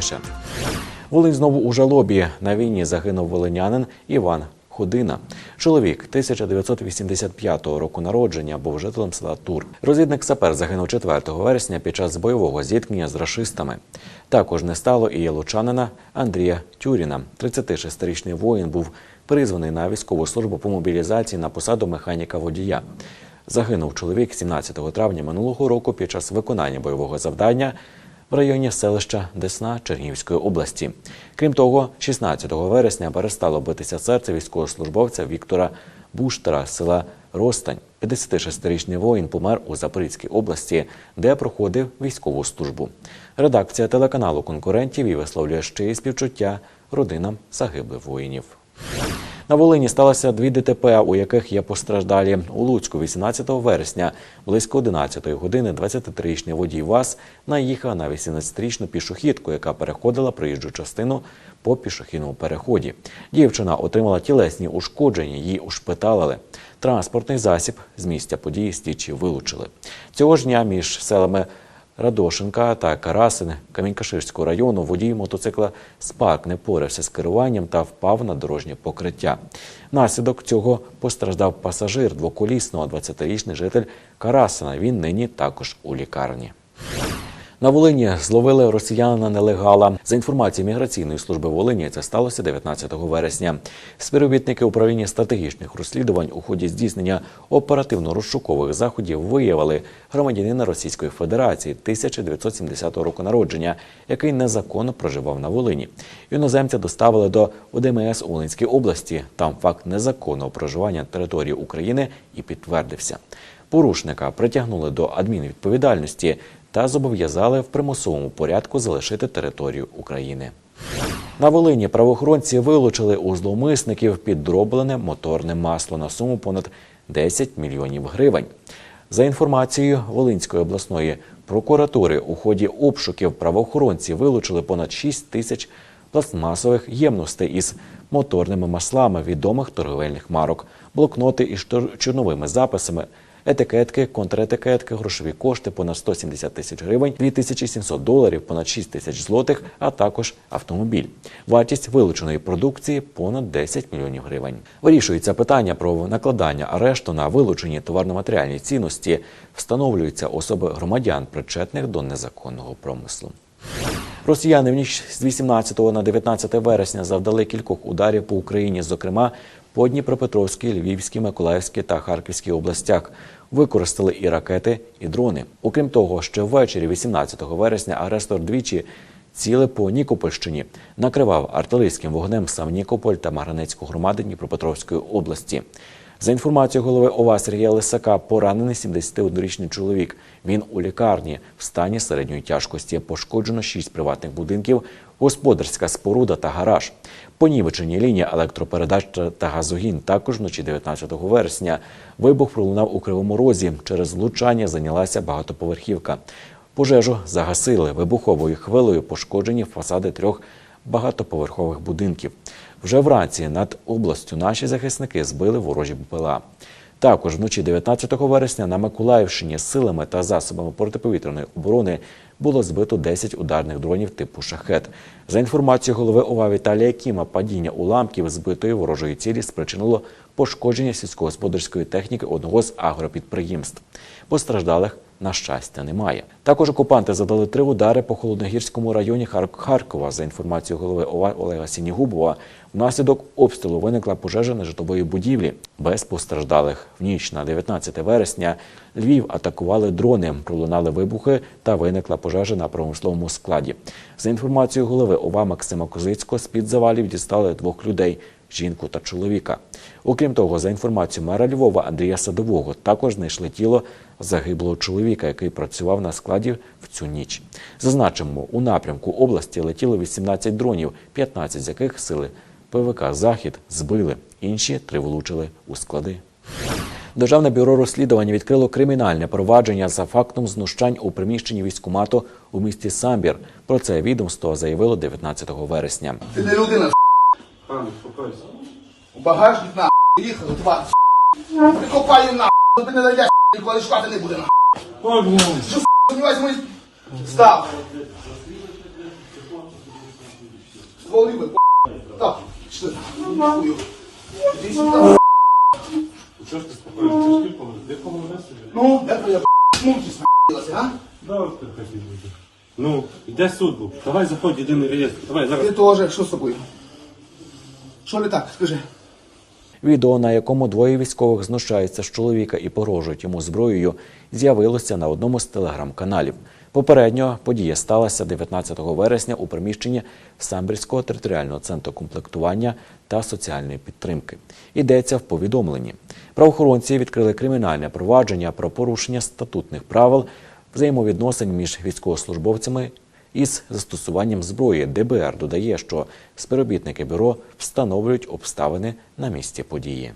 детальніше. Волинь знову у жалобі. На війні загинув волинянин Іван Худина. Чоловік 1985 року народження був жителем села Тур. Розвідник сапер загинув 4 вересня під час бойового зіткнення з рашистами. Також не стало і ялучанина Андрія Тюріна. 36-річний воїн був призваний на військову службу по мобілізації на посаду механіка водія. Загинув чоловік 17 травня минулого року під час виконання бойового завдання в районі селища Десна Чернігівської області. Крім того, 16 вересня перестало битися серце військовослужбовця Віктора Буштера села Ростань. 56-річний воїн помер у Запорізькій області, де проходив військову службу. Редакція телеканалу конкурентів і висловлює ще й співчуття родинам загиблих воїнів. На Волині сталося дві ДТП, у яких є постраждалі. У Луцьку 18 вересня близько 11 години 23-річний водій ВАЗ наїхав на 18-річну пішохідку, яка переходила проїжджу частину по пішохідному переході. Дівчина отримала тілесні ушкодження, її ушпиталили. Транспортний засіб з місця події стічі вилучили. Цього ж дня між селами Радошинка та Карасин Камінькаширського району водій мотоцикла Спак не порався з керуванням та впав на дорожнє покриття. Наслідок цього постраждав пасажир двоколісного 20-річний житель Карасина. Він нині також у лікарні. На Волині зловили росіянина нелегала. За інформацією міграційної служби Волині, це сталося 19 вересня. Співробітники управління стратегічних розслідувань у ході здійснення оперативно-розшукових заходів виявили громадянина Російської Федерації 1970 року народження, який незаконно проживав на Волині. Іноземця доставили до ОДМС Волинській області. Там факт незаконного проживання території України і підтвердився. Порушника притягнули до адмінвідповідальності та зобов'язали в примусовому порядку залишити територію України. На Волині правоохоронці вилучили у зловмисників підроблене моторне масло на суму понад 10 мільйонів гривень. За інформацією Волинської обласної прокуратури, у ході обшуків правоохоронці вилучили понад 6 тисяч пластмасових ємностей із моторними маслами відомих торговельних марок, блокноти із чор- чорновими записами, етикетки, контретикетки, грошові кошти понад 170 тисяч гривень, 2700 доларів, понад 6 тисяч злотих, а також автомобіль. Вартість вилученої продукції понад 10 мільйонів гривень. Вирішується питання про накладання арешту на вилучені товарно-матеріальні цінності. Встановлюються особи громадян, причетних до незаконного промислу. Росіяни в ніч з 18 на 19 вересня завдали кількох ударів по Україні, зокрема по Дніпропетровській, Львівській, Миколаївській та Харківській областях. Використали і ракети, і дрони. Окрім того, ще ввечері 18 вересня агресор двічі ціле по Нікопольщині накривав артилерійським вогнем сам Нікополь та Марганецьку громади Дніпропетровської області. За інформацією голови ОВА Сергія Лисака, поранений 71-річний чоловік. Він у лікарні в стані середньої тяжкості. Пошкоджено 6 приватних будинків, господарська споруда та гараж. Понівечені лінії електропередач та- та газогін. Також вночі 19 вересня вибух пролунав у Кривому Розі. Через влучання зайнялася багатоповерхівка. Пожежу загасили вибуховою хвилею, пошкоджені фасади трьох багатоповерхових будинків. Вже вранці над областю наші захисники збили ворожі БПЛА. Також вночі 19 вересня на Миколаївщині силами та засобами протиповітряної оборони було збито 10 ударних дронів типу шахет. За інформацією голови ОВА Віталія Кіма, падіння уламків збитої ворожої цілі спричинило пошкодження сільськогосподарської техніки одного з агропідприємств. Постраждалих на щастя, немає. Також окупанти задали три удари по холодногірському районі Харкова. За інформацією голови ОВА Олега Сінігубова, внаслідок обстрілу виникла пожежа на житлової будівлі без постраждалих. В ніч на 19 вересня Львів атакували дрони, пролунали вибухи та виникла пожежа на промисловому складі. За інформацією голови ОВА Максима Козицького, з-під завалів дістали двох людей жінку та чоловіка. Окрім того, за інформацією мера Львова Андрія Садового, також знайшли тіло загиблого чоловіка, який працював на складі в цю ніч. Зазначимо, у напрямку області летіло 18 дронів, 15 з яких сили ПВК Захід збили, інші три влучили у склади. Державне бюро розслідування відкрило кримінальне провадження за фактом знущань у приміщенні військкомату у місті Самбір. Про це відомство заявило 19 вересня. Ти не людина, Хтось. У багажник на їхали, два Прикопає на ну, ти не дайдеш, ніколи шукати не буде на Ой. Що сумнівайся, мої став. Стволи ви, Так, пішли. Хуй. Ж ти спокойно? Ти ж ти повернувся. Ну, де твоя мудрість на***лася, а? Да, от ти хотів бути. Ну, йде суд був. Давай заходь, єдиний реєстр. Давай зараз. Ти теж, що з тобою? Що не так, скажи? Відео, на якому двоє військових знущаються з чоловіка і погрожують йому зброєю, з'явилося на одному з телеграм-каналів. Попередньо подія сталася 19 вересня у приміщенні Самбірського територіального центру комплектування та соціальної підтримки. Йдеться в повідомленні. Правоохоронці відкрили кримінальне провадження про порушення статутних правил взаємовідносин між військовослужбовцями із застосуванням зброї ДБР додає, що співробітники бюро встановлюють обставини на місці події.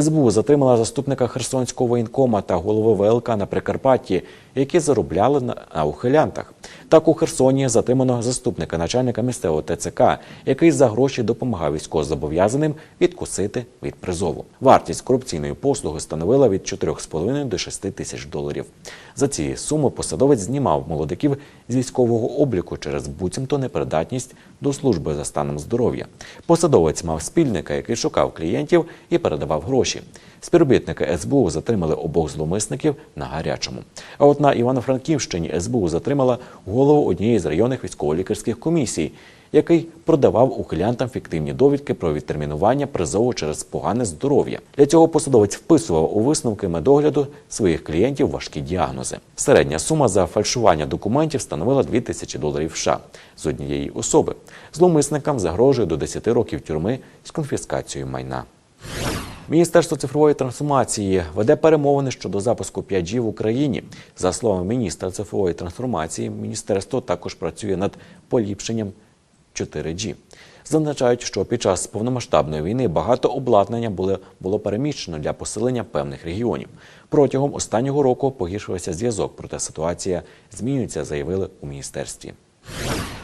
СБУ затримала заступника Херсонського воєнкома та голови ВЛК на Прикарпатті, які заробляли на, ухилянтах. Так у Херсоні затримано заступника начальника місцевого ТЦК, який за гроші допомагав військовозобов'язаним відкусити від призову. Вартість корупційної послуги становила від 4,5 до 6 тисяч доларів. За ці суми посадовець знімав молодиків з військового обліку через буцімто непридатність до служби за станом здоров'я. Посадовець мав спільника, який шукав клієнтів і передавав гроші. Співробітники СБУ затримали обох зловмисників на гарячому. А от на Івано-Франківщині СБУ затримала голову однієї з районних військово-лікарських комісій, який продавав ухилянтам фіктивні довідки про відтермінування призову через погане здоров'я. Для цього посадовець вписував у висновки медогляду своїх клієнтів важкі діагнози. Середня сума за фальшування документів становила 2 тисячі доларів США з однієї особи. Зловмисникам загрожує до 10 років тюрми з конфіскацією майна. Міністерство цифрової трансформації веде перемовини щодо запуску 5G в Україні. За словами міністра цифрової трансформації, міністерство також працює над поліпшенням 4G. Зазначають, що під час повномасштабної війни багато обладнання було, було переміщено для посилення певних регіонів. Протягом останнього року погіршився зв'язок, проте ситуація змінюється, заявили у міністерстві.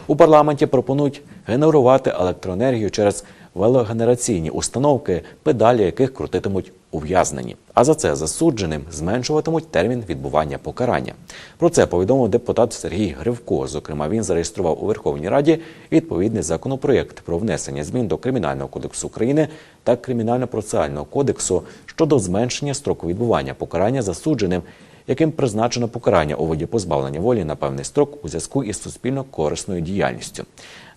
У парламенті пропонують генерувати електроенергію через велогенераційні установки, педалі яких крутитимуть ув'язнені. А за це засудженим зменшуватимуть термін відбування покарання. Про це повідомив депутат Сергій Гривко. Зокрема, він зареєстрував у Верховній Раді відповідний законопроєкт про внесення змін до Кримінального кодексу України та Кримінально-процесуального кодексу щодо зменшення строку відбування покарання засудженим яким призначено покарання у виді позбавлення волі на певний строк у зв'язку із суспільно корисною діяльністю.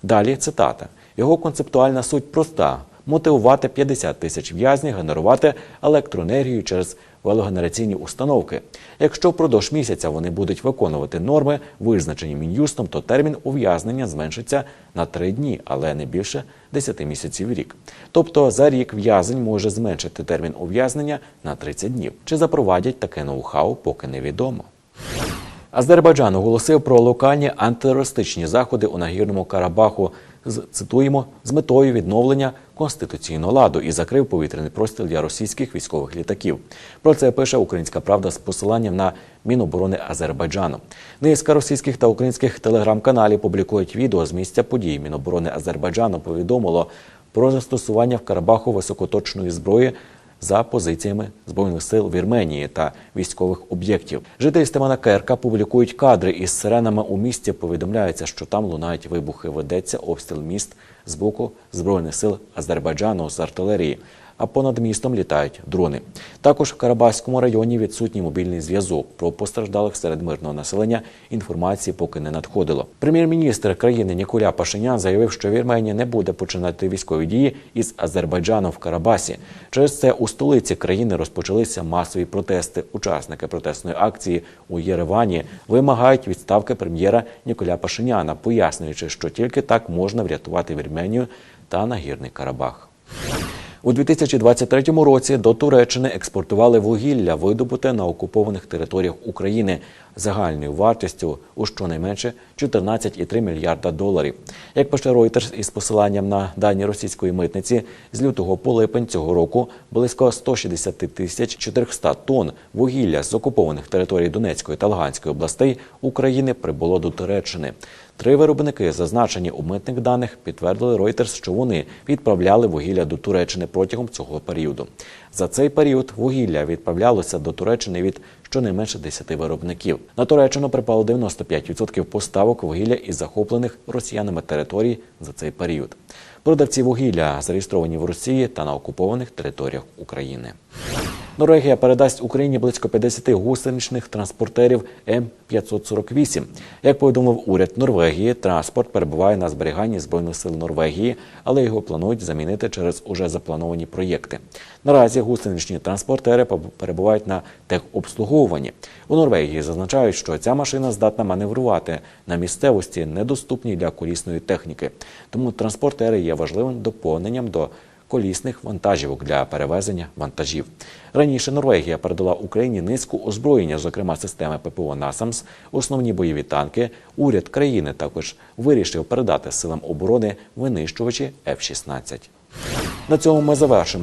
Далі цитата: його концептуальна суть проста: мотивувати 50 тисяч в'язнів генерувати електроенергію через велогенераційні установки. Якщо впродовж місяця вони будуть виконувати норми, визначені мін'юстом, то термін ув'язнення зменшиться на 3 дні, але не більше 10 місяців рік. Тобто за рік в'язень може зменшити термін ув'язнення на 30 днів. Чи запровадять таке ноу-хау, поки невідомо. Азербайджан оголосив про локальні антитерористичні заходи у нагірному Карабаху. З цитуємо з метою відновлення конституційного ладу і закрив повітряний простір для російських військових літаків. Про це пише Українська Правда з посиланням на Міноборони Азербайджану. Низка російських та українських телеграм-каналів публікують відео з місця подій. Міноборони Азербайджану повідомило про застосування в Карабаху високоточної зброї за позиціями збройних сил Вірменії та військових об'єктів. Жителі Стеманакерка публікують кадри із сиренами у місті. Повідомляється, що там лунають вибухи. Ведеться обстріл міст з боку збройних сил Азербайджану з артилерії. А понад містом літають дрони. Також в Карабаському районі відсутній мобільний зв'язок. Про постраждалих серед мирного населення інформації поки не надходило. Прем'єр-міністр країни Ніколя Пашинян заявив, що Вірменія не буде починати військові дії із Азербайджаном в Карабасі. Через це у столиці країни розпочалися масові протести. Учасники протестної акції у Єревані вимагають відставки прем'єра Ніколя Пашиняна, пояснюючи, що тільки так можна врятувати Вірменію та нагірний Карабах. У 2023 році до Туреччини експортували вугілля, видобуте на окупованих територіях України загальною вартістю у щонайменше 14,3 мільярда доларів. Як пише Reuters із посиланням на дані російської митниці, з лютого по липень цього року близько 160 тисяч 400 тонн вугілля з окупованих територій Донецької та Луганської областей України прибуло до Туреччини. Три виробники, зазначені у митних даних, підтвердили Reuters, що вони відправляли вугілля до Туреччини протягом цього періоду. За цей період вугілля відправлялося до Туреччини від щонайменше 10 виробників. На Туреччину припало 95% поставок вугілля із захоплених росіянами територій за цей період. Продавці вугілля зареєстровані в Росії та на окупованих територіях України. Норвегія передасть Україні близько 50 гусеничних транспортерів М548. Як повідомив уряд Норвегії, транспорт перебуває на зберіганні збройних сил Норвегії, але його планують замінити через уже заплановані проєкти. Наразі гусеничні транспортери перебувають на техобслуговуванні. У Норвегії зазначають, що ця машина здатна маневрувати на місцевості, недоступній для колісної техніки. Тому транспортери є важливим доповненням до колісних вантажівок для перевезення вантажів. Раніше Норвегія передала Україні низку озброєння, зокрема системи ППО «Насамс», основні бойові танки. Уряд країни також вирішив передати силам оборони винищувачі F-16. На цьому ми завершимо.